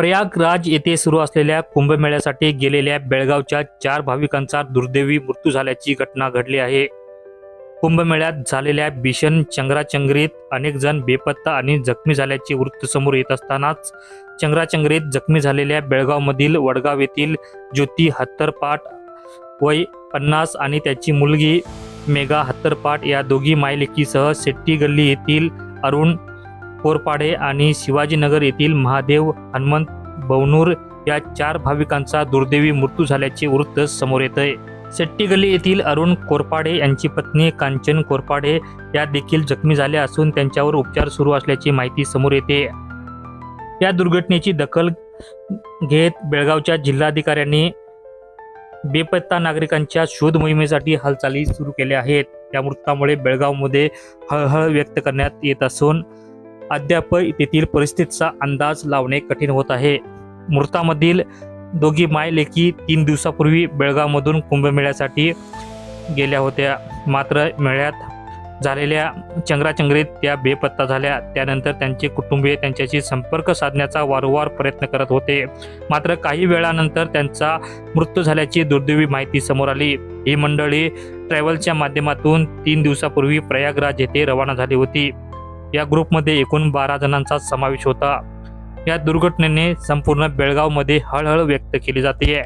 प्रयागराज येथे सुरू असलेल्या कुंभमेळ्यासाठी गेलेल्या बेळगावच्या चार भाविकांचा दुर्दैवी मृत्यू झाल्याची घटना घडली आहे. कुंभमेळ्यात झालेल्या भीषण चंगराचंगरीत अनेक जण बेपत्ता आणि जखमी झाल्याचे वृत्त समोर येत असतानाच चंगराचंगरीत जखमी झालेल्या बेळगावमधील वडगाव येथील ज्योती हत्तरपाट वय पन्नास आणि त्याची मुलगी मेघा हत्तरपाट या दोघी मायलेकीसह शेट्टी गल्ली येथील अरुण कोरपाडे आणि शिवाजीनगर येथील महादेव हनुमंत बवनूर या चार भाविकांचा दुर्दैवी मृत्यू झाल्याचे वृत्त समोर येत आहे शेट्टी येथील अरुण कोरपाडे यांची पत्नी कांचन कोरपाडे या देखील जखमी झाल्या असून त्यांच्यावर उपचार सुरू असल्याची माहिती समोर येते. या दुर्घटनेची दखल घेत बेळगावच्या जिल्हाधिकाऱ्यांनी बेपत्ता नागरिकांच्या शोध मोहिमेसाठी हालचाली सुरू केल्या आहेत. या मृतामुळे बेळगावमध्ये हळहळ व्यक्त करण्यात येत असून अद्याप तेथील परिस्थितीचा अंदाज लावणे कठीण होत आहे. मृतामधील दोघी माय लेखी तीन दिवसापूर्वी बेळगावमधून कुंभमेळ्यासाठी गेल्या होत्या. मात्र मेळ्यात झालेल्या चंगराचंगरीत त्या बेपत्ता झाल्या. त्यानंतर त्यांचे कुटुंबीय त्यांच्याशी संपर्क साधण्याचा वारंवार प्रयत्न करत होते. मात्र काही वेळानंतर त्यांचा मृत्यू झाल्याची दुर्दैवी माहिती समोर आली. ही मंडळी ट्रॅव्हलच्या माध्यमातून तीन दिवसापूर्वी प्रयागराज येथे रवाना झाली होती. या ग्रुपमध्ये एकूण बारा जणांचा समावेश होता. या दुर्घटनेने संपूर्ण बेळगावमध्ये हळहळ व्यक्त केली जाते